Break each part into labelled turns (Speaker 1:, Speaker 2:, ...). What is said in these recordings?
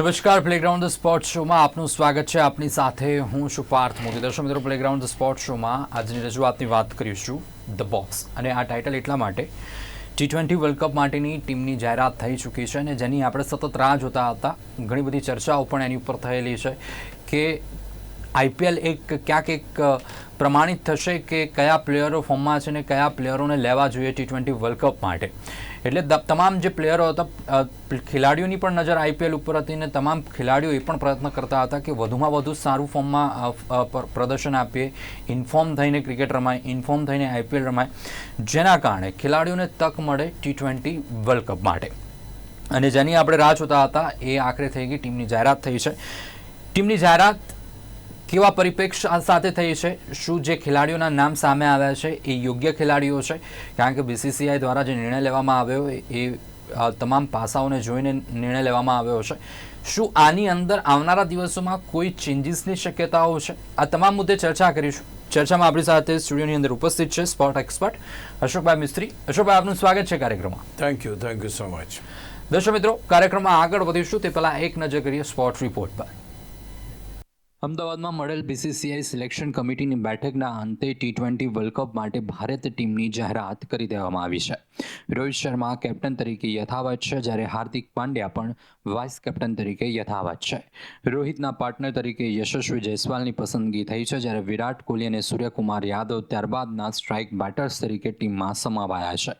Speaker 1: નમસ્કાર playground sport શોમાં આપનું સ્વાગત છે. આપની સાથે હું છું પાર્થ મોદી દર્શક મિત્રો પ્લેગ્રાઉન્ડ ધ સ્પોર્ટ શોમાં આજની રજૂઆતની વાત કરીશું. ધ બોક્સ અને આ ટાઇટલ એટલા માટે ટી ટ્વેન્ટી વર્લ્ડ કપ માટેની ટીમની જાહેરાત થઈ ચૂકી છે અને જેની આપણે સતત રાહ જોતા હતા. ઘણી બધી ચર્ચાઓ પણ એની ઉપર થયેલી છે કે આઈપીએલ એક ક્યાંક એક પ્રમાણિત થશે કે કયા પ્લેયરો ફોર્મમાં છે ને કયા પ્લેયરોને લેવા જોઈએ ટી ટ્વેન્ટી વર્લ્ડ કપ માટે. એટલે તમામ જે પ્લેયરો હતા ખેલાડીઓની પણ નજર આઈપીએલ ઉપર હતી અને તમામ ખેલાડીઓ એ પણ પ્રયત્ન કરતા હતા કે વધુમાં વધુ સારું ફોર્મમાં પ્રદર્શન આપીએ ઇન્ફોર્મ થઈને ક્રિકેટ રમાય ઇન્ફોર્મ થઈને આઈપીએલ રમાય, જેના કારણે ખેલાડીઓને તક મળે ટી ટ્વેન્ટી વર્લ્ડ કપ માટે. અને જેની આપણે રાહ જોતા હતા, એ આખરે થઈ ગઈ ટીમની જાહેરાત થઈ છે. ટીમની જાહેરાત કેવા પરિપ્રેક્ષ સાથે થઈ છે? શું જે ખેલાડીઓના નામ સામે આવ્યા છે એ યોગ્ય ખેલાડીઓ છે? કારણ કે બીસીસીઆઈ દ્વારા જે નિર્ણય લેવામાં આવ્યો એ એ તમામ પાસાઓને જોઈને નિર્ણય લેવામાં આવ્યો છે. શું આની અંદર આવનારા દિવસોમાં કોઈ ચેન્જીસની શક્યતાઓ છે? આ તમામ મુદ્દે ચર્ચા કરીશું. ચર્ચામાં આપણી સાથે સ્ટુડિયોની અંદર ઉપસ્થિત છે સ્પોર્ટ એક્સપર્ટ અશોકભાઈ મિસ્ત્રી. અશોકભાઈ આપનું સ્વાગત છે કાર્યક્રમમાં.
Speaker 2: Thank you thank you so much
Speaker 1: દર્શક મિત્રો કાર્યક્રમમાં આગળ વધીશું. તે પહેલા એક નજર કરીએ સ્પોર્ટ રિપોર્ટ પર. અમદાવાદમાં મળેલ બીસીસીઆઈ સિલેક્શન કમિટીની બેઠકના અંતે ટી ટ્વેન્ટી વર્લ્ડ કપ માટે ભારત ટીમની જાહેરાત કરી દેવામાં આવી છે. રોહિત શર્મા કેપ્ટન તરીકે યથાવત છે, જ્યારે હાર્દિક પાંડ્યા પણ વાઇસ કેપ્ટન તરીકે યથાવત છે. રોહિતના પાર્ટનર તરીકે યશસ્વી જયસ્વાલની પસંદગી થઈ છે, જ્યારે વિરાટ કોહલી અને સૂર્યકુમાર યાદવ ત્યારબાદના સ્ટ્રાઇક બેટર્સ તરીકે ટીમમાં સમાવાયા છે.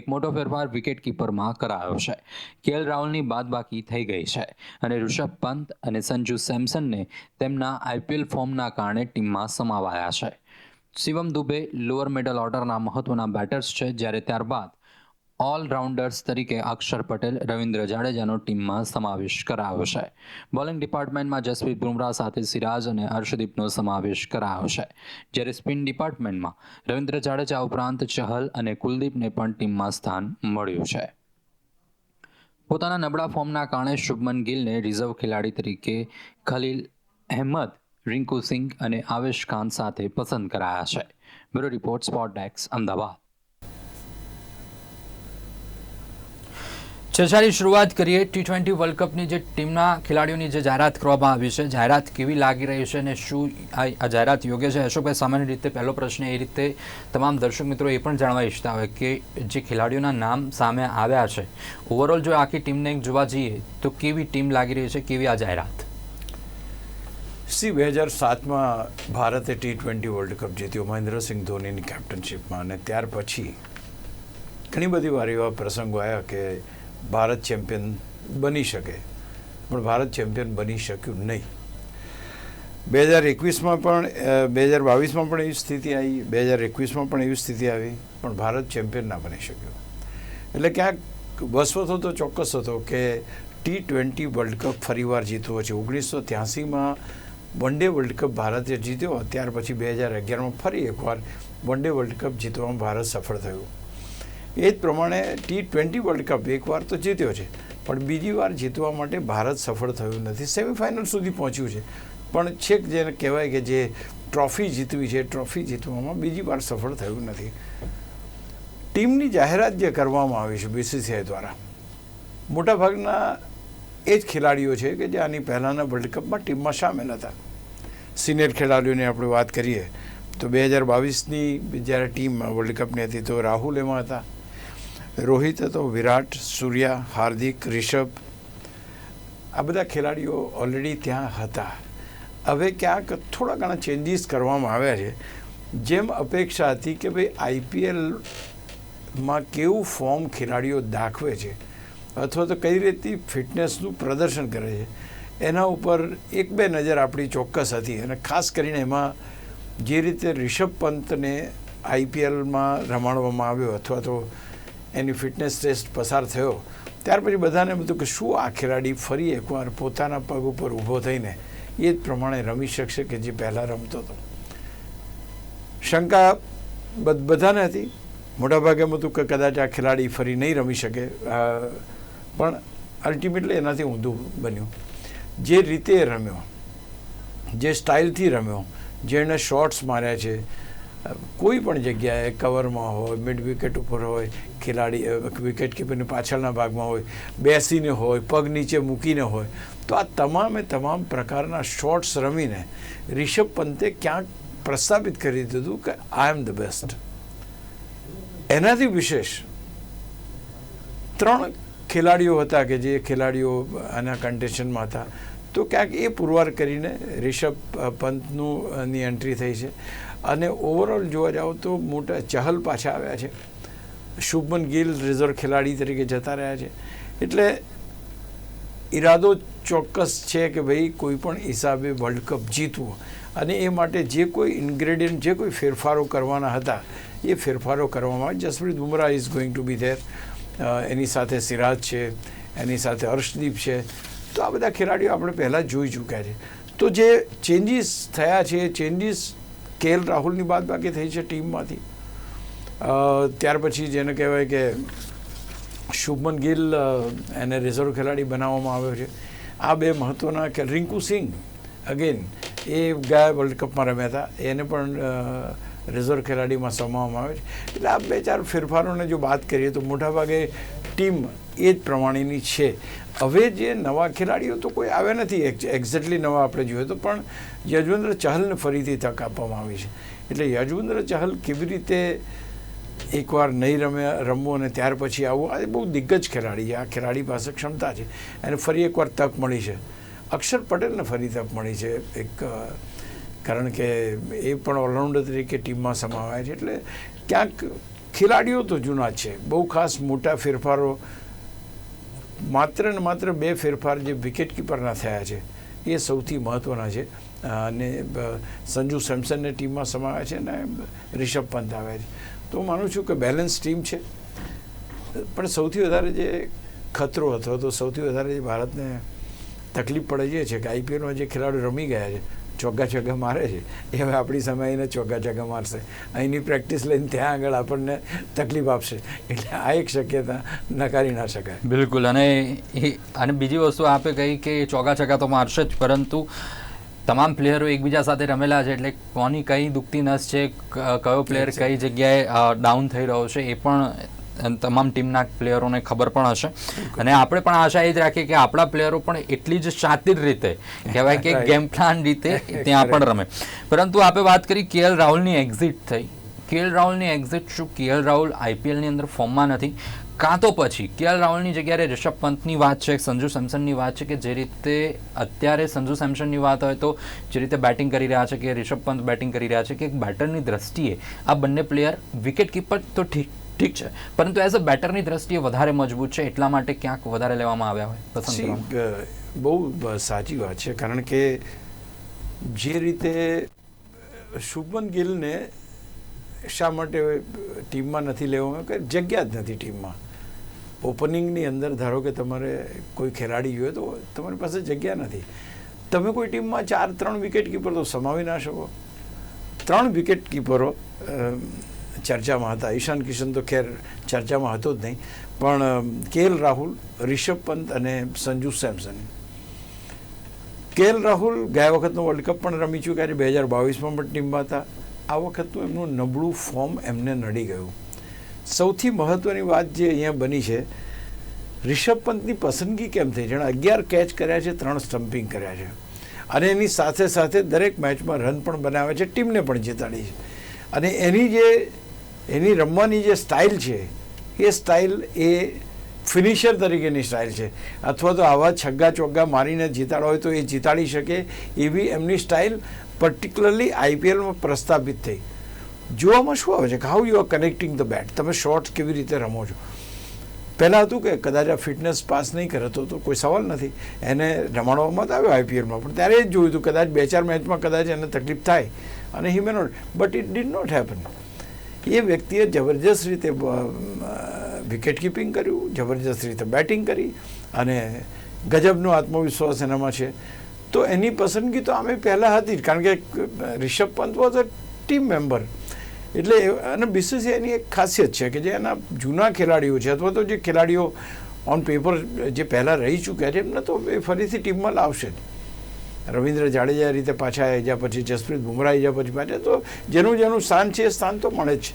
Speaker 1: એક મોટો ફેરફાર વિકેટ કીપરમાં કરાયો છે. કેએલ રાહુલની બાદબાકી થઈ ગઈ છે અને ઋષભ પંત અને સંજુ સેમસનને તેમના આઈપીએલ ફોર્મના કારણે ટીમમાં સમાવાયા છે. શિવમ દુબે લોઅર મિડલ ઓર્ડરના મહત્વના બેટર્સ છે, જ્યારે ત્યારબાદ ઓલરાઉન્ડર્સ તરીકે અક્ષર પટેલ, રવિન્દ્ર જાડેજાનો ટીમમાં સમાવેશ કરાયો છે. બોલિંગ ડિપાર્ટમેન્ટમાં જસપ્રીત બુમરાહ સાથે સિરાજ અને હર્ષદીપનો સમાવેશ કરાયો છે. જ્યારે સ્પિન ડિપાર્ટમેન્ટમાં રવિન્દ્ર જાડેજા ઉપરાંત ચહલ અને કુલદીપને પણ ટીમમાં સ્થાન મળ્યું છે. પોતાના નબળા ફોર્મના કારણે શુભમન ગિલને રિઝર્વ ખેલાડી તરીકે ખલીલ અહેમદ, રિંકુ સિંઘ અને આવેશ ખાન સાથે પસંદ કરાયા છે. બ્યુરો રિપોર્ટ સ્પોટ ડેક્સ અમદાવાદ. ચર્ચાની શરૂઆત કરીએ ટી ટ્વેન્ટી વર્લ્ડ કપની જે ટીમના ખેલાડીઓની જે જાહેરાત કરવામાં આવી છે. જાહેરાત કેવી લાગી રહી છે અને શું આ જાહેરાત યોગ્ય છે? અશોકભાઈ, સામાન્ય રીતે પહેલો પ્રશ્ન એ રીતે તમામ દર્શક મિત્રો એ પણ જાણવા ઈચ્છતા હોય કે જે ખેલાડીઓના નામ સામે આવ્યા છે. ઓવરઓલ જો આખી ટીમને જોવા જઈએ તો કેવી ટીમ લાગી રહી છે? કેવી આ જાહેરાત?
Speaker 2: સી બે હજાર સાતમાં ભારતે ટી ટ્વેન્ટી વર્લ્ડ કપ જીત્યો, મહેન્દ્રસિંહ ધોનીની કેપ્ટનશીપમાં અને ત્યાર પછી ઘણી બધી વાર એવા પ્રસંગો આવ્યા કે ભારત ચેમ્પિયન બની શકે. પણ ભારત ચેમ્પિયન બની શક્યું નહીં. બે હજાર એકવીસમાં પણ બે હજાર બાવીસમાં પણ એવી સ્થિતિ આવી, બે હજાર એકવીસમાં પણ એવી સ્થિતિ આવી, પણ ભારત ચેમ્પિયન ના બની શક્યો. એટલે ક્યાંક વસવતો તો ચોક્કસ હતો કે ટી ટ્વેન્ટી વર્લ્ડ કપ ફરીવાર જીતવો છે. ઓગણીસો ત્યાસીમાં વન ડે વર્લ્ડ કપ ભારતે જીત્યો, ત્યાર પછી બે હજાર અગિયારમાં ફરી એકવાર વન ડે વર્લ્ડ કપ જીતવામાં ભારત સફળ થયું. એ જ પ્રમાણે ટી ટ્વેન્ટી વર્લ્ડ કપ એકવાર તો જીત્યો છે, પણ બીજી વાર જીતવા માટે ભારત સફળ થયું નથી. સેમિફાઇનલ સુધી પહોંચ્યું છે. પણ છેક જેને કહેવાય કે જે ટ્રોફી જીતવી છે, ટ્રોફી જીતવામાં બીજી વાર સફળ થયું નથી. ટીમની જાહેરાત જે કરવામાં આવી છે બીસીસીઆઈ દ્વારા, મોટાભાગના એ જ ખેલાડીઓ છે કે જે આની પહેલાંના વર્લ્ડ કપમાં ટીમમાં સામેલ હતા. સિનિયર ખેલાડીઓની આપણે વાત કરીએ, તો બે હજાર બાવીસની જ્યારે ટીમ વર્લ્ડ કપની હતી તો રાહુલ એમાં હતા. રોહિત હતો, વિરાટ, સૂર્યા, હાર્દિક, રિષભ. આ બધા ખેલાડીઓ ઓલરેડી ત્યાં હતા. હવે ક્યાંક થોડા ઘણા ચેન્જીસ કરવામાં આવ્યા છે. જેમ અપેક્ષા હતી કે ભાઈ આઈપીએલમાં કેવું ફોર્મ ખેલાડીઓ દાખવે છે. અથવા તો કઈ રીતની ફિટનેસનું પ્રદર્શન કરે છે, એના ઉપર એક બે નજર આપણી ચોક્કસ હતી. અને ખાસ કરીને એમાં જે રીતે રિષભ પંતને આઈપીએલમાં રમાડવામાં આવ્યો અથવા તો એની ફિટનેસ ટેસ્ટ પસાર થયો, ત્યાર પછી બધાને બધું કે શું આ ખેલાડી ફરી એકવાર પોતાના પગ ઉપર ઊભો થઈને એ જ પ્રમાણે રમી શકશે કે જે પહેલાં રમતો હતો. શંકા બધ- બધાને હતી. મોટાભાગે એમ કે કદાચ આ ખેલાડી ફરી નહીં રમી શકે. પણ અલ્ટિમેટલી એનાથી ઊંધું બન્યું. જે રીતે રમ્યો, જે સ્ટાઇલથી રમ્યો જેણે શોર્ટ્સ માર્યા છે, કોઈ પણ જગ્યાએ કવરમાં હોય મિડ વિકેટ ઉપર હોય, ખેલાડી વિકેટ કીપરની પાછળના ભાગમાં હોય, બેસીને હોય, પગ નીચે મૂકીને હોય, તો આ તમામે તમામ પ્રકારના શોર્ટ્સ રમીને રિષભ પંતે ક્યાંક પ્રસ્થાપિત કરી દીધું કે આઈ એમ ધ બેસ્ટ એનાથી વિશેષ ત્રણ ખેલાડીઓ હતા કે જે ખેલાડીઓ આના કન્ટેશનમાં હતા. તો ક્યાંક એ પુરવાર કરીને રિષભ અ, પંતનું ની એન્ટ્રી થઈ છે. અને ઓવરઓલ જોવા જાઓ તો મોટા ચહલ પાછા આવ્યા છે. શુભમન ગિલ રિઝર્વ ખેલાડી તરીકે જતા રહ્યા છે. એટલે ઈરાદો ચોક્કસ છે કે ભાઈ કોઈ પણ હિસાબે વર્લ્ડ કપ જીતવું. અને એ માટે જે કોઈ ઇન્ગ્રેડિયન્ટ જે કોઈ ફેરફારો કરવાના હતા એ ફેરફારો કરવામાં Jasprit Bumrah is going to be there એની સાથે સિરાજ છે, એની સાથે હર્ષદીપ છે. તો આ બધા ખેલાડીઓ આપણે પહેલાં જોઈ ચૂક્યા છે. તો જે ચેન્જીસ થયા છે ચેન્જીસ કેએલ રાહુલની બાદ બાકી થઈ છે ટીમમાંથી. ત્યાર પછી જેને કહેવાય કે શુભમન ગિલ એને રિઝર્વ ખેલાડી બનાવવામાં આવ્યો છે. આ બે મહત્ત્વના રિંકુ સિંહ અગેન એ ગયા વર્લ્ડ કપમાં રમ્યા હતા. એને પણ રિઝર્વ ખેલાડીમાં સમાવવામાં આવે છે. એટલે આ બે ચાર ફેરફારોને જો વાત કરીએ તો મોટાભાગે ટીમ એ જ પ્રમાણેની છે. હવે જે નવા ખેલાડીઓ તો કોઈ આવ્યા નથી એક્ઝેક્ટલી નવા આપણે જોઈએ તો પણ યજવેન્દ્ર ચહલને ફરીથી તક આપવામાં આવી છે. એટલે યજવેન્દ્ર ચહલ કેવી રીતે એકવાર નહીં રમે રમવું અને ત્યાર પછી આવવું, આ બહુ દિગ્ગજ ખેલાડી છે. આ ખેલાડી પાસે ક્ષમતા છે. એને ફરી એકવાર તક મળી છે. અક્ષર પટેલને ફરી તક મળી છે. એક કારણ કે એ પણ ઓલરાઉન્ડર તરીકે ટીમમાં સમાવાય છે. એટલે ક્યાંક ખેલાડીઓ તો જૂના છે. બહુ ખાસ મોટા ફેરફારો માત્ર ને માત્ર બે ફેરફાર જે વિકેટ કીપરના થયા છે, એ સૌથી મહત્ત્વના છે. અને સંજુ સેમસનને ટીમમાં સમાવ્યા છે અને રિષભ પંત આવ્યા છે. તો હું માનું છું કે બેલેન્સ ટીમ છે. પણ સૌથી વધારે જે ખતરો હતો, તો સૌથી વધારે જે ભારતને તકલીફ પડે છે કે આઈપીએલમાં જે ખેલાડીઓ રમી ગયા છે ચોગ્ગા ચોગ્ગા મારે છે. એ હવે આપણી સામે આવીને ચોગ્ગા ચોગ્ગા મારશે. અહીંની પ્રેક્ટિસ લઈને ત્યાં આગળ આપણને તકલીફ આપશે. એટલે આ એક શક્યતા નકારી ના શકાય.
Speaker 1: બિલકુલ. અને એ અને બીજી વસ્તુ આપે કહી કે ચોગા છગ્ગા તો મારશે જ પરંતુ તમામ પ્લેયરો એકબીજા સાથે રમેલા છે. એટલે કોની કઈ દુખતી નસ છે ક- કયો પ્લેયર કઈ જગ્યાએ ડાઉન થઈ રહ્યો છે એ પણ તમામ ટીમના પ્લેયરોને ખબર પણ હશે. અને આપણે પણ આશા એ જ રાખીએ કે આપણા પ્લેયરો પણ એટલી જ શાતિર રીતે કહેવાય કે. ગેમ પ્લાન રીતે ત્યાં પણ રમે. પરંતુ આપણે વાત કરી કેએલ રાહુલની એક્ઝિટ થઈ. કેએલ રાહુલની એક્ઝિટ શું? કેએલ રાહુલ આઈપીએલની અંદર ફોર્મમાં નથી. કાં તો પછી કેએલ રાહુલની જગ્યાએ રિષભ પંતની વાત છે સંજુ સેમસનની વાત છે કે જે રીતે અત્યારે સંજુ સેમસનની વાત હોય તો જે રીતે બેટિંગ કરી રહ્યા છે કે રિષભ પંત બેટિંગ કરી રહ્યા છે કે એક બેટરની દ્રષ્ટિએ આ બંને પ્લેયર વિકેટ કીપર તો ઠીક ઠીક છે. પરંતુ એઝ અ બેટરની દ્રષ્ટિએ વધારે મજબૂત છે એટલા માટે ક્યાંક વધારે લેવામાં આવ્યા હોય? પસંદ
Speaker 2: બહુ સાચી વાત છે. કારણ કે જે રીતે શુભમન ગિલને શા માટે ટીમમાં નથી લેવામાં કે જગ્યા જ નથી ટીમમાં. ઓપનિંગની અંદર ધારો કે તમારે કોઈ ખેલાડી જોઈએ તો તમારી પાસે જગ્યા નથી. તમે કોઈ ટીમમાં ચાર ત્રણ વિકેટ કીપર તો સમાવી ના શકો. ત્રણ વિકેટ કીપરો ચર્ચામાં હતા. ઈશાન કિશન તો ખેર ચર્ચામાં હતો જ નહીં. પણ કેએલ રાહુલ, રિષભ પંત અને સંજુ સેમસન. કેએલ રાહુલ ગયા વખતનો વર્લ્ડ કપ પણ રમી ચૂક્યા છે. બે હજાર બાવીસમાં પણ ટીમમાં હતા. આ વખતનું એમનું નબળું ફોર્મ એમને નડી ગયું. સૌથી મહત્ત્વની વાત જે અહીંયા બની છે, રિષભ પંતની પસંદગી કેમ થઈ? જેણે અગિયાર કેચ કર્યા છે, ત્રણ સ્ટમ્પિંગ કર્યા છે. અને એની સાથે સાથે દરેક મેચમાં રન પણ બનાવે છે, ટીમને પણ જીતાડી છે. અને એની જે એની રમવાની જે સ્ટાઇલ છે, એ સ્ટાઇલ એ ફિનિશર તરીકેની સ્ટાઇલ છે. અથવા તો આવા છગ્ગા ચોગ્ગા મારીને જીતાડો હોય તો એ જીતાડી શકે એવી એમની સ્ટાઇલ પર્ટિક્યુલરલી આઈપીએલમાં પ્રસ્થાપિત થઈ. જોવામાં શું આવે છે how you are connecting the bat તમે શોર્ટ કેવી રીતે રમો છો? પહેલાં હતું કે કદાચ આ ફિટનેસ પાસ નહીં કરે તો કોઈ સવાલ નથી. એને રમાડવામાં તો આવ્યો આઈપીએલમાં પણ ત્યારે જ જોયું હતું, કદાચ બે ચાર મેચમાં કદાચ એને તકલીફ થાય અને he may not but it did not happen એ વ્યક્તિએ જબરજસ્ત રીતે વિકેટ કીપિંગ કર્યું, જબરજસ્ત રીતે બેટિંગ કરી અને ગજબનો આત્મવિશ્વાસ એનામાં છે. તો એની પસંદગી તો અમે પહેલાં હતી જ, કારણ કે Rishabh Pant was a team member એટલે અને બીસીસીઆઈની એક ખાસિયત છે કે જે એના જૂના ખેલાડીઓ છે, અથવા તો જે ખેલાડીઓ ઓન પેપર જે પહેલાં રહી ચૂક્યા છે, એમને તો એ ફરીથી ટીમમાં લાવશે જ. રવિન્દ્ર જાડેજા રીતે પાછા આવી ગયા પછી, જસપ્રીત બુમરાહ આવી પછી પાછા, તો જેનું જેનું સ્થાન છે, એ સ્થાન તો મળે જ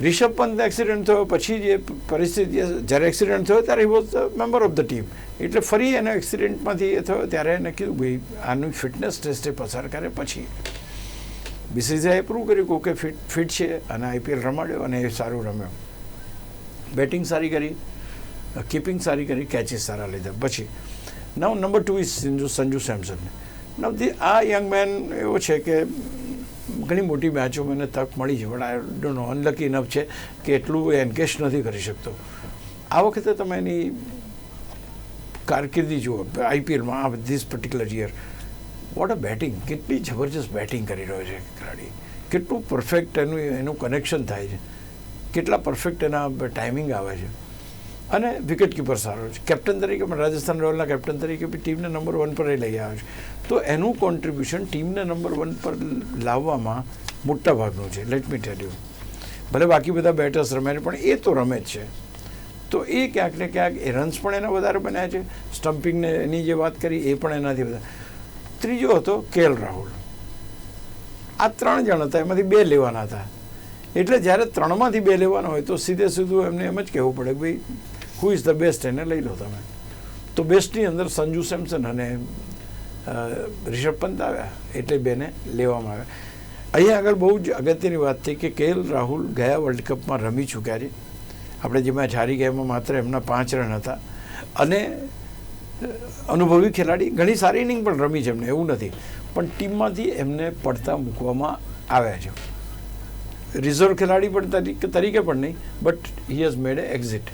Speaker 2: રિષભ પંત એક્સિડન્ટ થયો, પછી જે પરિસ્થિતિ, જ્યારે એક્સિડન્ટ થયો, ત્યારે was member of the team એટલે ફરી એના એક્સિડન્ટમાંથી એ થયો, ત્યારે એને કીધું, ભાઈ, આનું ફિટનેસ ટેસ્ટે પસાર કરે પછી. બીસીસીઆઈ પ્રૂવ કર્યું કે ફિટ ફિટ છે. અને આઈપીએલ રમાડ્યો અને એ સારું રમ્યો. બેટિંગ સારી કરી કીપિંગ સારી કરી કેચીસ સારા લીધા. પછી નવ number two is Sanju Sanju Samson નવ ધી આ યંગ મેન એવો છે કે ઘણી મોટી મેચો મને તક મળી છે, પણ I don't know unlucky enough છે કે એટલું એન્કેશ નથી કરી શકતો. આ વખતે તમે એની કારકિર્દી જુઓ આઈપીએલમાં આ this particular year what a batting કેટલી જબરજસ્ત બેટિંગ કરી રહ્યો છે ખેલાડી. કેટલું પરફેક્ટ એનું એનું કનેક્શન થાય છે. કેટલા પરફેક્ટ એના ટાઈમિંગ આવે છે. અને વિકેટ કીપર સારો છે. કેપ્ટન તરીકે પણ રાજસ્થાન રોયલના કેપ્ટન તરીકે બી ટીમને નંબર વન પર લઈ આવે છે. તો એનું કોન્ટ્રીબ્યુશન ટીમને નંબર વન પર લાવવામાં મોટા ભાગનું છે. લેટ મી ટેલ યુ ભલે બાકી બધા બેટર્સ રમે છે, પણ એ તો રમે જ છે. તો એ ક્યાંક ને ક્યાંક એ રન્સ પણ એના વધારે બન્યા છે. સ્ટમ્પિંગને એની જે વાત કરી, એ પણ એનાથી વધારે. ત્રીજો હતો કેએલ રાહુલ આ ત્રણ જણ હતા, એમાંથી બે લેવાના હતા. એટલે જ્યારે ત્રણમાંથી બે લેવાના હોય તો સીધે સીધું એમને એમ જ કહેવું પડે કે ભાઈ હુ ઇઝ ધ બેસ્ટ એને લઈ લો તમે. તો બેસ્ટની અંદર સંજુ સેમસન અને રિષભ પંત આવ્યા, એટલે બેને લેવામાં આવ્યા. અહીંયા આગળ બહુ જ અગત્યની વાત થઈ કે કેએલ રાહુલ ગયા વર્લ્ડ કપમાં રમી ચૂક્યા છે. આપણે જે મેચ હારી ગયા માત્ર એમના પાંચ રન હતા. અને અનુભવી ખેલાડી ઘણી સારી ઇનિંગ પણ રમી છે એમને, એવું નથી. પણ ટીમમાંથી એમને પડતા મૂકવામાં આવ્યા છે. રિઝર્વ ખેલાડી પણ તરીકે પણ નહીં, but he has made a exit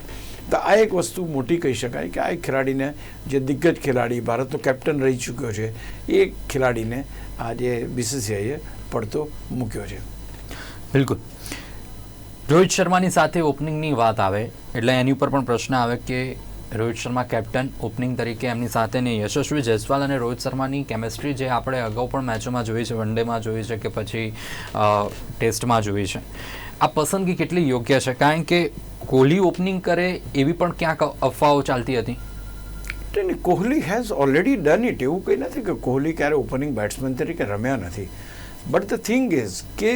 Speaker 2: તો આ એક વસ્તુ મોટી કહી શકાય કે આ એક ખેલાડીને જે દિગ્ગજ ખેલાડી ભારતનો કેપ્ટન રહી ચૂક્યો છે, એ ખેલાડીને આજે બીસીસીઆઈએ પડતો મૂક્યો છે.
Speaker 1: બિલકુલ. રોહિત શર્માની સાથે ઓપનિંગની વાત આવે, એટલે એની ઉપર પણ પ્રશ્ન આવે કે રોહિત શર્મા કેપ્ટન ઓપનિંગ તરીકે એમની સાથે નહીં યશસ્વી જયસ્વાલ અને રોહિત શર્માની કેમેસ્ટ્રી જે આપણે અગાઉ પણ મેચોમાં જોઈ છે વન ડેમાં જોઈ છે કે પછી ટેસ્ટમાં જોઈ છે. આ પસંદગી કેટલી યોગ્ય છે? કારણ કે કોહલી ઓપનિંગ કરે એવી પણ ક્યાંક અફવાઓ ચાલતી હતી?
Speaker 2: એટલે Kohli has already done it એવું કંઈ નથી કે કોહલી ક્યારે ઓપનિંગ બેટ્સમેન તરીકે રમ્યા નથી. બટ ધ થિંગ ઇઝ કે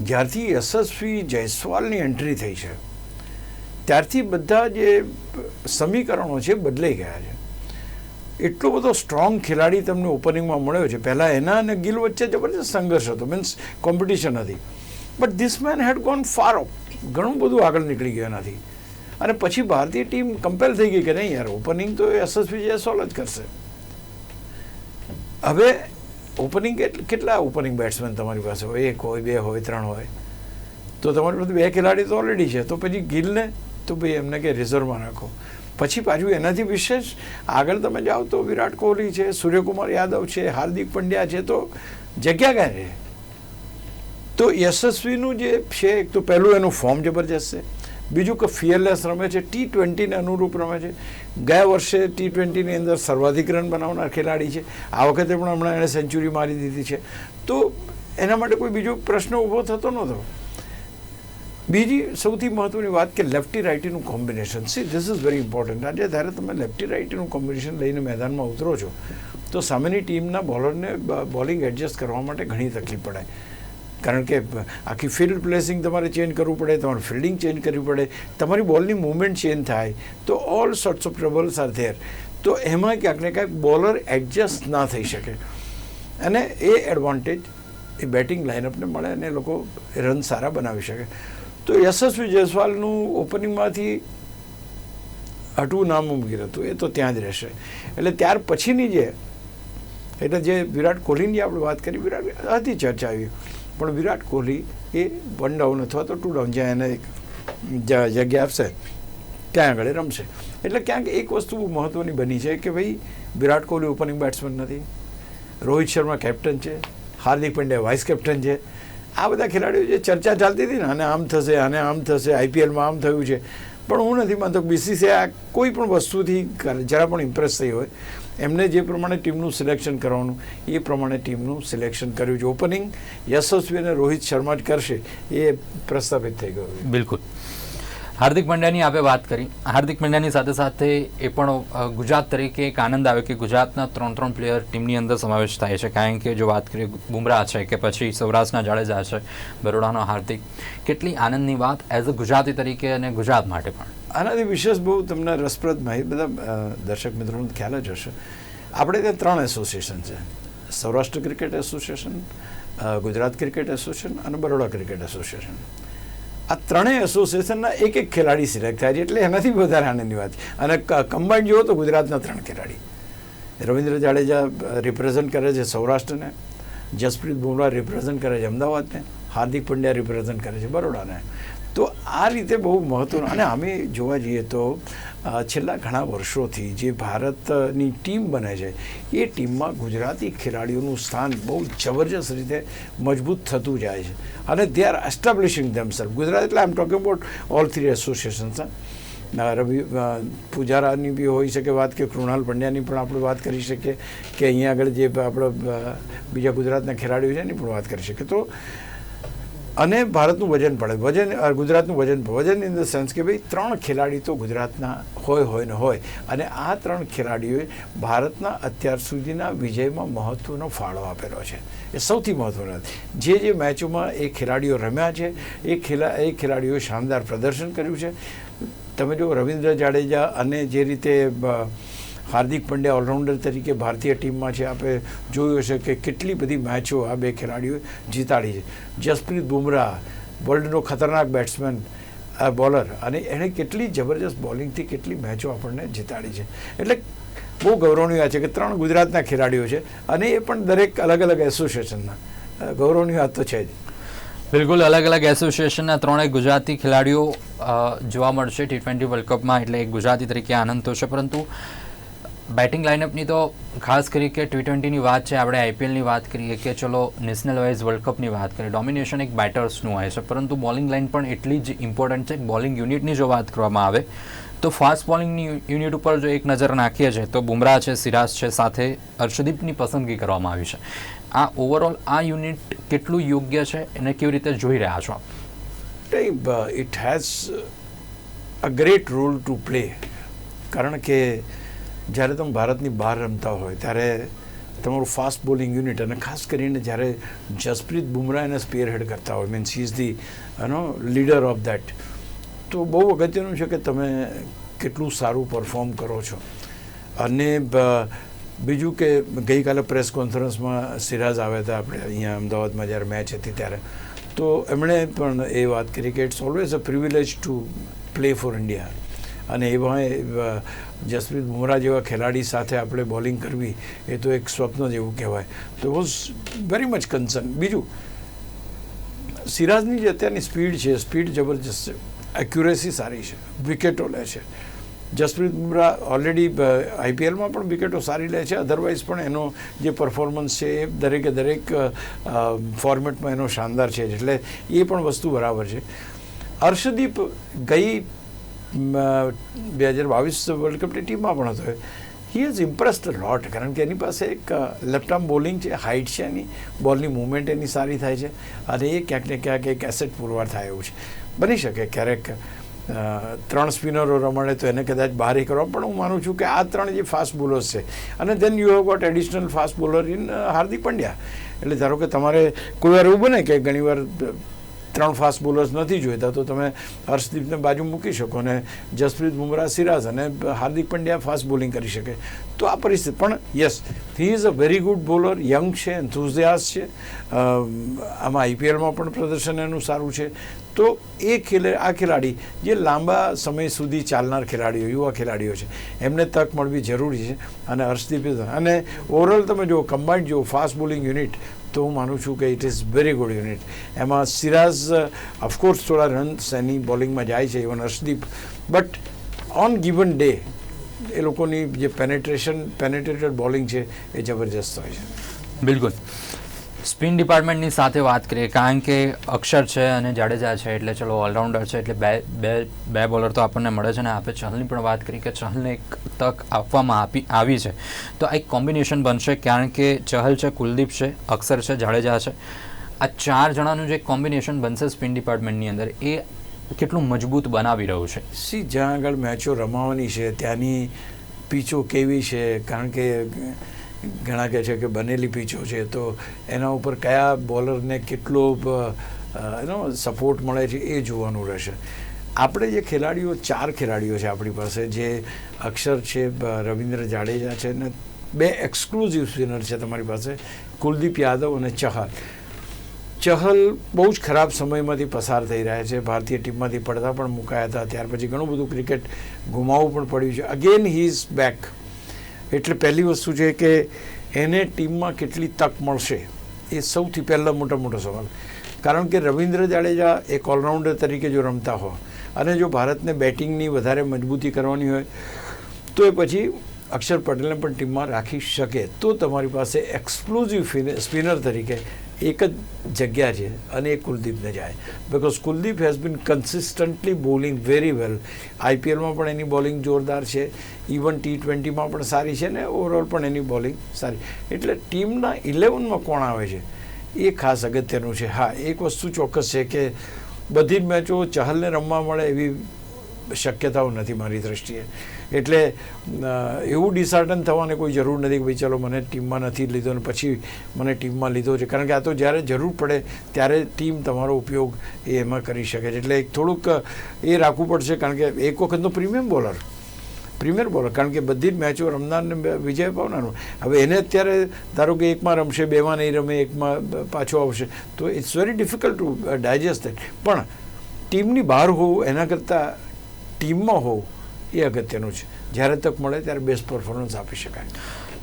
Speaker 2: જ્યારથી યશસ્વી જયસ્વાલની એન્ટ્રી થઈ છે, ત્યારથી બધા જે સમીકરણો છે બદલાઈ ગયા છે. એટલો બધો સ્ટ્રોંગ ખેલાડી તમને ઓપનિંગમાં મળ્યો છે. પહેલાં એના અને ગિલ વચ્ચે જબરજસ્ત સંઘર્ષ હતો. મીન્સ કોમ્પિટિશન હતી. But this man had gone far off ઘણું બધું આગળ નીકળી ગયું એનાથી. અને પછી ભારતીય ટીમ કમ્પેર થઈ ગઈ કે નહીં યાર ઓપનિંગ તો યશસ્વી જયસ્વાલ જ કરશે. હવે ઓપનિંગ કેટલા ઓપનિંગ બેટ્સમેન તમારી પાસે હોય? એક હોય, બે હોય, ત્રણ હોય. તો તમારી પાસે બે ખેલાડી તો ઓલરેડી છે. તો પછી ગિલને, તો ભાઈ એમને કે રિઝર્વમાં રાખો. પછી પાછું એનાથી વિશેષ, આગળ તમે જાઓ તો વિરાટ કોહલી છે, સૂર્યકુમાર યાદવ છે, હાર્દિક પંડ્યા છે, તો જગ્યા ક્યાં છે તો યશસ્વીનું જે છે, એક તો પહેલું એનું ફોર્મ જબરજસ્ત છે. બીજું કે ફિયરલેસ રમે છે ટી ટ્વેન્ટીને અનુરૂપ રમે છે. ગયા વર્ષે ટી ટ્વેન્ટીની અંદર સર્વાધિક રન બનાવનાર ખેલાડી છે. આ વખતે પણ હમણાં એણે સેન્ચુરી મારી દીધી છે. તો એના માટે કોઈ બીજો પ્રશ્ન ઊભો થતો નહોતો. બીજી સૌથી મહત્વની વાત કે lefty રાઇટીનું combination see this is very important આજે જ્યારે તમે લેફ્ટી રાઇટીનું કોમ્બિનેશન લઈને મેદાનમાં ઉતરો છો, તો સામેની ટીમના બોલરને બોલિંગ એડજસ્ટ કરવા માટે ઘણી તકલીફ પડે કારણ કે આખી ફિલ્ડ પ્લેસિંગ તમારે ચેન્જ કરવું પડે, તમારે ફિલ્ડિંગ ચેન્જ કરવી પડે, તમારી બોલની મૂવમેન્ટ ચેન્જ થાય, તો all sorts of troubles are there તો એમાં ક્યાંક ને ક્યાંક બોલર એડજસ્ટ ના થઈ શકે. અને એ એડવાન્ટેજ એ બેટિંગ લાઇનઅપને મળે અને લોકો રન સારા બનાવી શકે. તો યશસ્વી જયસ્વાલનું ઓપનિંગમાંથી હટવું નામુમકિન હતું, એ તો ત્યાં જ રહેશે. એટલે ત્યાર પછીની જે, એટલે જે વિરાટ કોહલીની આપણે વાત કરી, વિરાટ હતી ચર્ચા આવી. પણ વિરાટ કોહલી એ વન ડાઉન અથવા તો ટુ ડાઉન જ્યાં એને એક જગ્યા આપશે, ત્યાં આગળ રમશે. એટલે ક્યાંક એક વસ્તુ મહત્ત્વની બની છે કે ભાઈ, વિરાટ કોહલી ઓપનિંગ બેટ્સમેન નથી. રોહિત શર્મા કેપ્ટન છે. હાર્દિક પંડ્યા વાઇસ કેપ્ટન છે. આ બધા ખેલાડીઓ જે ચર્ચા ચાલતી હતી ને, આને આમ થશે, આને આમ થશે આઈપીએલમાં આમ થયું છે. પણ હું નથી માનતો બીસીસીઆઈ આ કોઈ પણ વસ્તુથી જરા પણ ઇમ્પ્રેસ થઈ હોય. એમને જે પ્રમાણે ટીમનું સિલેક્શન કરવાનું, એ પ્રમાણે ટીમનું સિલેક્શન કર્યું છે. ઓપનિંગ યશસ્વી અને રોહિત શર્મા જ કરશે, એ પ્રસ્થાપિત થઈ ગયું
Speaker 1: બિલકુલ. હાર્દિક પંડ્યાની આપણે વાત કરી. હાર્દિક પંડ્યાની સાથે સાથે એ પણ ગુજરાત તરીકે એક આનંદ આવે કે ગુજરાતના ત્રણ ત્રણ પ્લેયર ટીમની અંદર સમાવેશ થાય છે. કારણ કે જો વાત કરીએ, બુમરાહ છે કે પછી સૌરાષ્ટ્રના જાડેજા છે, બરોડાનો હાર્દિક. કેટલી આનંદની વાત એઝ અ ગુજરાતી તરીકે અને ગુજરાત માટે પણ.
Speaker 2: આનાથી વિશેષ બહુ તમને રસપ્રદ માહિતી, બધા દર્શક મિત્રોને ખ્યાલ જ હશે. આપણે ત્યાં ત્રણ એસોસિએશન છે. Saurashtra cricket association Gujarat cricket association અને બરોડા ક્રિકેટ એસોસિએશન આ ત્રણેય એસોસિએશનના એક એક ખેલાડી સિલેક્ટ થાય છે, એટલે એનાથી વધારે આનંદની વાત. છે અને કમ્બાઇન્ડ જુઓ તો ગુજરાતના ત્રણ ખેલાડી. રવિન્દ્ર જાડેજા રિપ્રેઝન્ટ કરે છે સૌરાષ્ટ્રને. જસપ્રીત બુમરાહ રિપ્રેઝન્ટ કરે છે અમદાવાદને. હાર્દિક પંડ્યા રિપ્રેઝન્ટ કરે છે બરોડાને. તો આ રીતે બહુ મહત્વનું અને અમે જોવા જઈએ તો છેલ્લા ઘણા વર્ષોથી જે ભારતની ટીમ બને છે, એ ટીમમાં ગુજરાતી ખેલાડીઓનું સ્થાન બહુ જબરજસ્ત રીતે મજબૂત થતું જાય છે. અને they are establishing themself Gujarat એટલે આમ talking about all three associations Ravi પૂજારાની બી હોઈ શકે વાત કે કૃણાલ પંડ્યાની પણ આપણે વાત કરી શકીએ, કે અહીંયા આગળ જે આપણે બીજા ગુજરાતના ખેલાડીઓ છે એની પણ વાત કરી શકીએ. તો અને ભારતનું વજન પડે વજન ગુજરાતનું વજન વજન ઇન ધ સેન્સ કે ભાઈ ત્રણ ખેલાડી તો ગુજરાતના હોય હોય ને હોય. અને આ ત્રણ ખેલાડીઓએ ભારતના અત્યાર સુધીના વિજયમાં મહત્ત્વનો ફાળો આપેલો છે. એ સૌથી મહત્ત્વનો જે જે મેચોમાં એ ખેલાડીઓ રમ્યા છે, એ ખેલા, એ ખેલાડીઓએ શાનદાર પ્રદર્શન કર્યું છે. તમે જો રવિન્દ્ર જાડેજા અને જે રીતે હાર્દિક પંડ્યા ઓલરાઉન્ડર તરીકે ભારતીય ટીમમાં છે. આપણે જોયું હશે કે કેટલી બધી મેચો આ બે ખેલાડીઓએ જીતાડી છે. જસપ્રીત બુમરાહ વર્લ્ડનો ખતરનાક બેટ્સમેન બોલર અને એણે કેટલી જબરજસ્ત બોલિંગથી કેટલી મેચો આપણને જીતાડી છે. એટલે બહુ ગૌરવની છે કે ત્રણ ગુજરાતના ખેલાડીઓ છે અને એ પણ દરેક અલગ અલગ એસોસિએશનના. અ, ગૌરવની વાત તો છે જ.
Speaker 1: બિલકુલ અલગ અલગ એસોસિએશનના ત્રણેય ગુજરાતી ખેલાડીઓ જોવા મળશે. ટી ટ્વેન્ટી વર્લ્ડ કપમાં એટલે એક ગુજરાતી તરીકે આનંદ તો છે પરંતુ બેટિંગ લાઇનઅપની તો ખાસ કરી કે ટી ટ્વેન્ટીની વાત છે, આપણે આઈપીએલની વાત કરીએ કે ચલો નેશનલ વાઇઝ વર્લ્ડ કપની વાત કરીએ ડોમિનેશન એક બેટર્સનું હોય છે, પરંતુ બોલિંગ લાઇન પણ એટલી જ ઇમ્પોર્ટન્ટ છે બોલિંગ યુનિટની જો વાત કરવામાં આવે, તો ફાસ્ટ બોલિંગની યુનિટ ઉપર જો એક નજર નાખીએ છીએ તો બુમરાહ છે, સિરાજ છે, સાથે હર્ષદીપની પસંદગી કરવામાં આવી છે. આ ઓવરઓલ આ યુનિટ કેટલું યોગ્ય છે, એને કેવી રીતે જોઈ રહ્યા છો
Speaker 2: it has a great role to play કારણ કે જ્યારે તમે ભારતની બહાર રમતા હોય, ત્યારે તમારું ફાસ્ટ બોલિંગ યુનિટ અને ખાસ કરીને જ્યારે જસપ્રીત બુમરાહ એને સ્પેર હેડ કરતા હોય means is the you know leader of that તો બહુ અગત્યનું છે કે તમે કેટલું સારું પરફોર્મ કરો છો. અને બીજું કે ગઈકાલે પ્રેસ કોન્ફરન્સમાં સિરાજ આવ્યા હતા, આપણે અહીંયા અમદાવાદમાં જ્યારે મેચ હતી ત્યારે. તો એમણે પણ એ વાત કરી કે it's always a privilege to play for India અને એમાં જસપ્રીત બુમરાહ જેવા ખેલાડી સાથે આપણે બોલિંગ કરવી, એ તો એક સ્વપ્ન જેવું કહેવાય. તો વોઝ વેરી મચ કન્સર્ન બીજું, સિરાજની જે અત્યારની સ્પીડ છે, સ્પીડ જબરજસ્ત છે. એક્યુરેસી સારી છે. વિકેટો લે છે. જસપ્રીત બુમરાહ ઓલરેડી આઈપીએલમાં પણ વિકેટો સારી લે છે. અધરવાઇઝ પણ એનો જે પરફોર્મન્સ છે, એ દરેકે દરેક ફોર્મેટમાં એનો શાનદાર છે. એટલે એ પણ વસ્તુ બરાબર છે. હર્ષદીપ ગઈ બે હજાર બાવીસ વર્લ્ડ કપની ટીમમાં પણ હતો હી ઇઝ ઇમ્પ્રેસ્ડ લોટ કારણ કે એની પાસે એક લેફ્ટ આર્મ બોલિંગ છે હાઇટ છે એની બોલની મુવમેન્ટ એની સારી થાય છે, અને એ ક્યાંક ને ક્યાંક એક એસેટ પુરવાર થાય એવું છે. બની શકે ક્યારેક ત્રણ સ્પિનરો રમાડે તો એને કદાચ બહાર કરવા પણ હું માનું છું કે આ ત્રણ જે ફાસ્ટ બોલર્સ છે, અને then you have got additional fast bowler in Hardik Pandya. એટલે ધારો કે તમારે કોઈ વાર એવું બને કે ઘણીવાર ત્રણ ફાસ્ટ બોલર્સ નથી જોઈતા, તો તમે હર્ષદીપને બાજુ મૂકી શકો અને જસપ્રીત બુમરાહ, સિરાજ અને હાર્દિક પંડ્યા ફાસ્ટ બોલિંગ કરી શકે. તો આ પરિસ્થિતિ, પણ yes he is a very good bowler young છે એન્થુઝિયાસ છે આમાં આઈપીએલમાં પણ પ્રદર્શન એનું સારું છે. તો એ ખેલે, આ ખેલાડી, જે લાંબા સમય સુધી ચાલનાર ખેલાડીઓ, યુવા ખેલાડીઓ છે, એમને તક મળવી જરૂરી છે. અને હર્ષદીપ, અને ઓવરઓલ તમે જો કમ્બાઇન્ડ જો ફાસ્ટ બોલિંગ યુનિટ તો હું માનું છું કે it is very good unit એમાં સિરાઝ ઓફકોર્સ થોડા રન્સ એની બોલિંગમાં જાય છે even Harshdeep. But on given day એ લોકોની જે પેનેટ્રેશન પેનેટ્રેટેડ બોલિંગ છે, એ જબરજસ્ત હોય છે.
Speaker 1: બિલકુલ. સ્પિન ડિપાર્ટમેન્ટની સાથે વાત કરીએ, કારણ કે અક્ષર છે અને જાડેજા છે એટલે ચલો ઓલરાઉન્ડર છે એટલે બે બે બે બોલર તો આપણને મળે છે ને આપણે ચહલની પણ વાત કરી કે ચહલને એક તક આપવામાં આપી, આવી છે. તો આ એક કોમ્બિનેશન બનશે, કારણ કે ચહલ છે, કુલદીપ છે, અક્ષર છે, જાડેજા છે. આ ચાર જણાનું જે કોમ્બિનેશન બનશે સ્પિન ડિપાર્ટમેન્ટની અંદર, એ કેટલું મજબૂત બનાવી રહ્યું છે?
Speaker 2: સી, જ્યાં આગળ મેચો રમાવાની છે, ત્યાંની પીચો કેવી છે, કારણ કે ઘણા કહે છે કે બનેલી પીચો છે, તો એના ઉપર કયા બોલરને કેટલો એનો સપોર્ટ મળે છે એ જોવાનું રહેશે. આપણે જે ખેલાડીઓ, ચાર ખેલાડીઓ છે આપણી પાસે, જે અક્ષર છે રવિન્દ્ર જાડેજા છે ને બે એક્સક્લુઝિવ સ્પિનર છે તમારી પાસે, કુલદીપ યાદવ અને ચહલ. ચહલ બહુ જ ખરાબ સમયમાંથી પસાર થઈ રહ્યા છે, ભારતીય ટીમમાંથી પડતા પણ મુકાયા હતા, ત્યાર પછી ઘણું બધું ક્રિકેટ ગુમાવવું પણ પડ્યું છે. અગેન હી ઇઝ બેક એટલે પહેલી વસ્તુ છે કે એને ટીમમાં કેટલી તક મળશે એ સૌથી પહેલાં મોટો મોટો સવાલ. કારણ કે રવિન્દ્ર જાડેજા એક ઓલરાઉન્ડર તરીકે જો રમતા હોય અને જો ભારતને બેટિંગની વધારે મજબૂતી કરવાની હોય, તો એ પછી અક્ષર પટેલને પણ ટીમમાં રાખી શકે તો તમારી પાસે એક્સક્લુઝિવ સ્પિનર તરીકે એક જ જગ્યા છે અને એ કુલદીપને જાય. Because Kuldeep has been consistently bowling very well આઈપીએલમાં પણ એની બોલિંગ જોરદાર છે. ઇવન ટી ટ્વેન્ટીમાં પણ સારી છે ને ઓવરઓલ પણ એની બોલિંગ સારી. એટલે ટીમના ઇલેવનમાં કોણ આવે છે? એ ખાસ અગત્યનું છે. હા, એક વસ્તુ ચોક્કસ છે કે બધી જ મેચો ચહલને રમવા મળે એવી શક્યતાઓ નથી મારી દ્રષ્ટિએ. એટલે એવું ડિસાર્ટન થવાની કોઈ જરૂર નથી કે ભાઈ ચલો મને ટીમમાં નથી લીધો અને પછી મને ટીમમાં લીધો છે. કારણ કે આ તો જ્યારે જરૂર પડે ત્યારે ટીમ તમારો ઉપયોગ એ એમાં કરી શકે છે. એટલે એક થોડુંક એ રાખવું પડશે કારણ કે એક વખતનો પ્રીમિયમ બોલર પ્રીમિયર બોલર કારણ કે બધી જ મેચો રમનારને વિજય પાવનારનો હવે એને અત્યારે, ધારો કે એકમાં રમશે, બેમાં નહીં રમે, એકમાં પાછો આવશે, તો it's very difficult to digest that પણ ટીમની બહાર હોવું, એના કરતાં ટીમમાં હોવું એ અગત્યનું છે. જ્યારે તક મળે ત્યારે બેસ્ટ પરફોર્મન્સ આપી શકાય.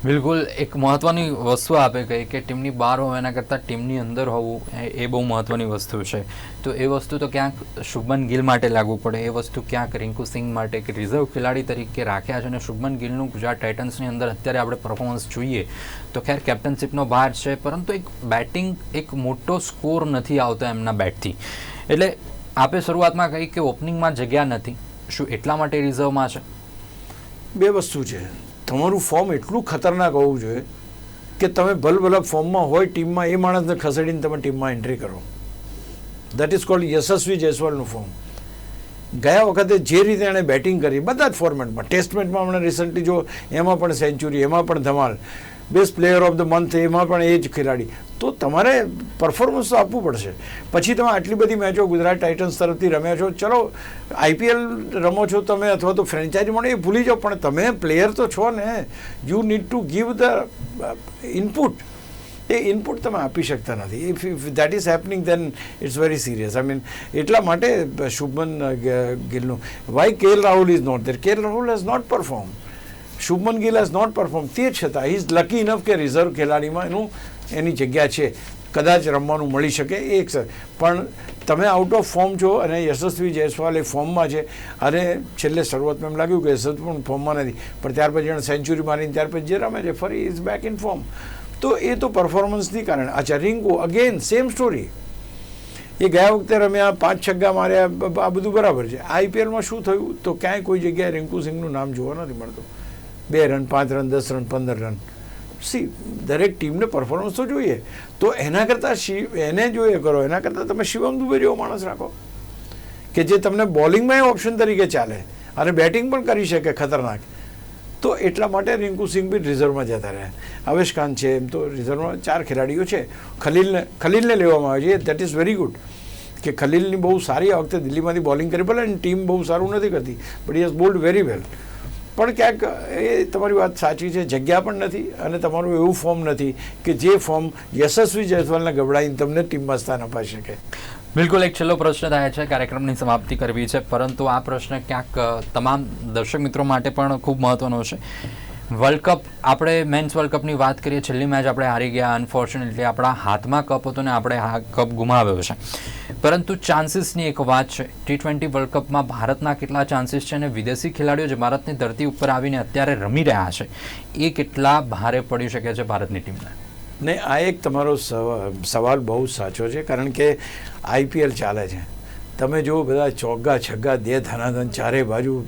Speaker 1: બિલકુલ, એક મહત્વની વસ્તુ આપે કહી કે ટીમની બહાર હોવ એના કરતાં ટીમની અંદર હોવું એ બહુ મહત્વની વસ્તુ છે. તો એ વસ્તુ તો ક્યાંક શુભમન ગિલ માટે લાગુ પડે, એ વસ્તુ ક્યાંક રિંકુ સિંહ માટે કે રિઝર્વ ખેલાડી તરીકે રાખ્યા છે અને શુભમન ગિલનું ગુજરાત ટાઇટન્સની અંદર અત્યારે આપણે પરફોર્મન્સ જોઈએ. તો ખેર કેપ્ટનશીપનો ભાર છે, પરંતુ એક બેટિંગ એક મોટો સ્કોર નથી આવતો એમના બેટથી એટલે આપે શરૂઆતમાં કહી કે ઓપનિંગમાં જગ્યા નથી. શું એટલા માટે રિઝર્વમાં છે?
Speaker 2: બે વસ્તુ છે. તમારું ફોર્મ એટલું ખતરનાક હોવું જોઈએ કે તમે ભલભલા ફોર્મમાં હોય ટીમમાં એ માણસને ખસેડીને તમે ટીમમાં એન્ટ્રી કરો. દેટ ઇઝ કોલ્ડ યશસ્વી જયસ્વાલનું ફોર્મ ગયા વખતે જે રીતે એણે બેટિંગ કરી, બધા જ ફોર્મેટમાં ટેસ્ટ મેચમાં હમણાં રિસન્ટલી જો, એમાં પણ સેન્ચુરી એમાં પણ ધમાલ. Best player of the month એમાં પણ એ જ ખેલાડી. તો તમારે પરફોર્મન્સ તો આપવું પડશે. પછી તમે આટલી બધી મેચો ગુજરાત ટાઇટન્સ તરફથી રમ્યા છો. ચલો આઈપીએલ રમો છો તમે અથવા તો ફ્રેન્ચાઇઝી મળે એ ભૂલી જાઓ, પણ તમે પ્લેયર તો છો ને. You need to give the input A input તમે આપી શકતા નથી. If if that is happening then it's very serious I mean એટલા માટે Shubman ગિલનું. Why KL Rahul is not there KL Rahul has not perform Shubman Gill has not perform તે છતાં is lucky enough કે reserve ખેલાડીમાં એનું, એની જગ્યા છે. કદાચ રમવાનું મળી શકે, એ એક પણ તમે આઉટ ઓફ ફોર્મ છો અને યશસ્વી જયસ્વાલ એ ફોર્મમાં છે. અને છેલ્લે શરૂઆતમાં એમ લાગ્યું કે યશસ્વી પણ ફોર્મમાં નથી. પણ ત્યાર પછી એણે સેન્ચુરી મારીને ત્યાર પછી જે રમે છે, ફરી ઇઝ બેક ઇન ફોર્મ તો એ તો પરફોર્મન્સની કારણે. અચ્છા, રિંકુ અગેન સેમ સ્ટોરી એ ગયા વખતે રમ્યા, પાંચ છગ્ગા માર્યા આ બધું બરાબર છે. આઈપીએલમાં શું થયું? તો ક્યાંય કોઈ જગ્યાએ રિંકુ સિંહનું નામ જોવા નથી મળતું. બે રન, પાંચ રન, દસ રન, પંદર રન. સી દરેક ટીમને પરફોર્મન્સ તો જોઈએ. તો એના કરતાં શિવ એને જોઈએ કરો, એના કરતાં તમે શિવમ દુબે જેવો માણસ રાખો. કે જે તમને બોલિંગમાં ઓપ્શન તરીકે ચાલે અને બેટિંગ પણ કરી શકે ખતરનાક. તો એટલા માટે રિંકુ સિંહ બી રિઝર્વમાં જતા રહ્યા. અવેશ ખાન છે એમ તો રિઝર્વમાં ચાર ખેલાડીઓ છે. ખલીલને ખલીલને લેવામાં આવે છે. દેટ ઇઝ વેરી ગુડ કે ખલીલની બહુ સારી આ વખતે દિલ્હીમાંથી બોલિંગ કરી, ભલે ટીમ બહુ સારું નથી કરતી but yes bowled very well પણ ક્યાંક એ તમારી વાત સાચી છે, જગ્યા પણ નથી અને તમારું એવું ફોર્મ નથી કે જે ફોર્મ યશસ્વી જયસ્વાલને ગબડાઈને તમને ટીમમાં સ્થાન અપાઈ શકે.
Speaker 1: બિલકુલ, એક છેલ્લો પ્રશ્ન થાય છે, કાર્યક્રમની સમાપ્તિ કરવી છે, પરંતુ આ પ્રશ્ન ક્યાંક તમામ દર્શક મિત્રો માટે પણ ખૂબ મહત્વનો છે. વર્લ્ડ કપ આપણે મેન્સ વર્લ્ડ કપની વાત કરીએ, છેલ્લી મેચ આપણે હારી ગયા અનફોર્ચ્યુનેટલી આપણા હાથમાં કપ હતો ને આપણે આ કપ ગુમાવ્યો છે. પરંતુ ચાન્સીસની એક વાત છે ટી ટ્વેન્ટી વર્લ્ડ કપમાં ભારતના કેટલા ચાન્સીસ છે અને વિદેશી ખેલાડીઓ જે ભારતની ધરતી ઉપર આવીને અત્યારે રમી રહ્યા છે, એ કેટલા ભારે પડી શકે છે ભારતની ટીમને?
Speaker 2: ને આ એક તમારો સવા- સવાલ બહુ સાચો છે, કારણ કે આઈપીએલ ચાલે છે. તમે જો બધા ચોગ્ગા છગ્ગા દે ધનાધન ચારે બાજુ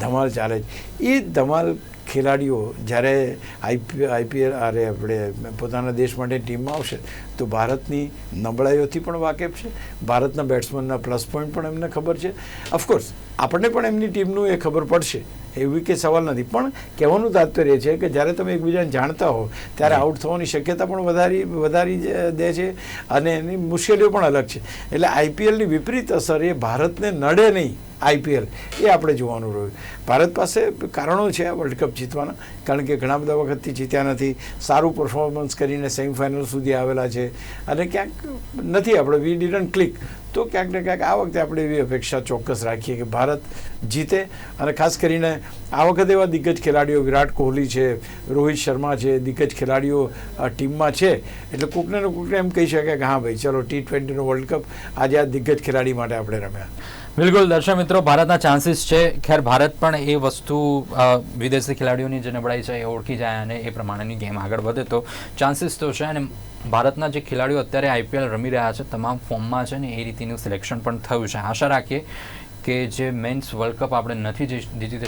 Speaker 2: ધમાલ ચાલે છે. એ ધમાલ ખેલાડીઓ જ્યારે આઈપી આઈપીએલ અરે આપણે પોતાના દેશ માટે ટીમમાં આવશે તો ભારતની નબળાઈઓથી પણ વાકેફ છે. ભારતના બેટ્સમેનના પ્લસ પોઈન્ટ પણ એમને ખબર છે. ઓફકોર્સ આપણને પણ એમની ટીમનું એ ખબર પડશે એવી કે સવાલ નથી. પણ કહેવાનું તાત્પર્ય છે કે જ્યારે તમે એકબીજાને જાણતા હો ત્યારે આઉટ થવાની શક્યતા પણ વધારી વધારી જ- દે છે અને એની મુશ્કેલીઓ પણ અલગ છે. એટલે આઈપીએલની વિપરીત અસર એ ભારતને નડે નહીં. આઈપીએલ એ આપણે જોવાનું રહ્યું. ભારત પાસે કારણો છે આ વર્લ્ડ કપ જીતવાના, કારણ કે ઘણા બધા વખતથી જીત્યા નથી. સારું પરફોર્મન્સ કરીને સેમિફાઇનલ સુધી આવેલા છે. અને ક્યાંક નથી આપણે વી ડીડન્ટ ક્લિક તો ક્યાંક ને ક્યાંક આ વખતે આપણે એવી અપેક્ષા ચોક્કસ રાખીએ કે ભારત જીતે. અને ખાસ કરીને આ વખતે એવા દિગ્ગજ ખેલાડીઓ, વિરાટ કોહલી છે, રોહિત શર્મા છે, દિગ્ગજ ખેલાડીઓ ટીમમાં છે. એટલે કોકને કોકને એમ કહી શકાય કે હા ભાઈ, ચલો ટી ટ્વેન્ટીનો વર્લ્ડ કપ આજે આ દિગ્ગજ ખેલાડી માટે આપણે રમ્યા.
Speaker 1: બિલકુલ દર્શક મિત્રો ભારતના ચાન્સીસ છે. ખેર ભારત પણ એ વસ્તુ વિદેશી ખેલાડીઓની જે નબળાઈ છે એ ઓળખી જાય અને એ પ્રમાણેની ગેમ આગળ વધે. તો ચાન્સીસ તો છે અને ભારતના જે ખેલાડીઓ અત્યારે આઈપીએલ રમી રહ્યા છે તમામ ફોર્મમાં છે ને એ રીતિનું સિલેક્શન પણ થયું છે. આશા રાખીએ કે જે મેન્સ વર્લ્ડ કપ આપણે નથી જીતી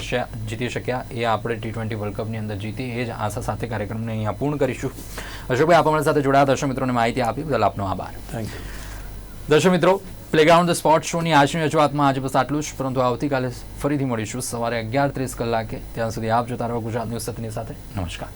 Speaker 1: જીતી શક્યા એ આપણે ટી ટ્વેન્ટી વર્લ્ડ કપની અંદર જીતી એ જ આશા સાથે કાર્યક્રમને અહીંયા પૂર્ણ કરીશું. અશોકભાઈ આપ અમારી સાથે જોડાયા દર્શક મિત્રોને માહિતી આપી બદલ આપનો આભાર.
Speaker 2: થેન્ક યુ
Speaker 1: દર્શક મિત્રો પ્લેગ્રાઉન્ડ ધ સ્પોર્ટ શોની આજની રજૂઆતમાં આજે બસ આટલું જ. પરંતુ આવતીકાલે ફરીથી મળીશું સવારે અગિયાર ત્રીસ કલાકે. ત્યાં સુધી આપ જોતા રહો ગુજરાત ન્યૂઝ સત્યની સાથે. નમસ્કાર.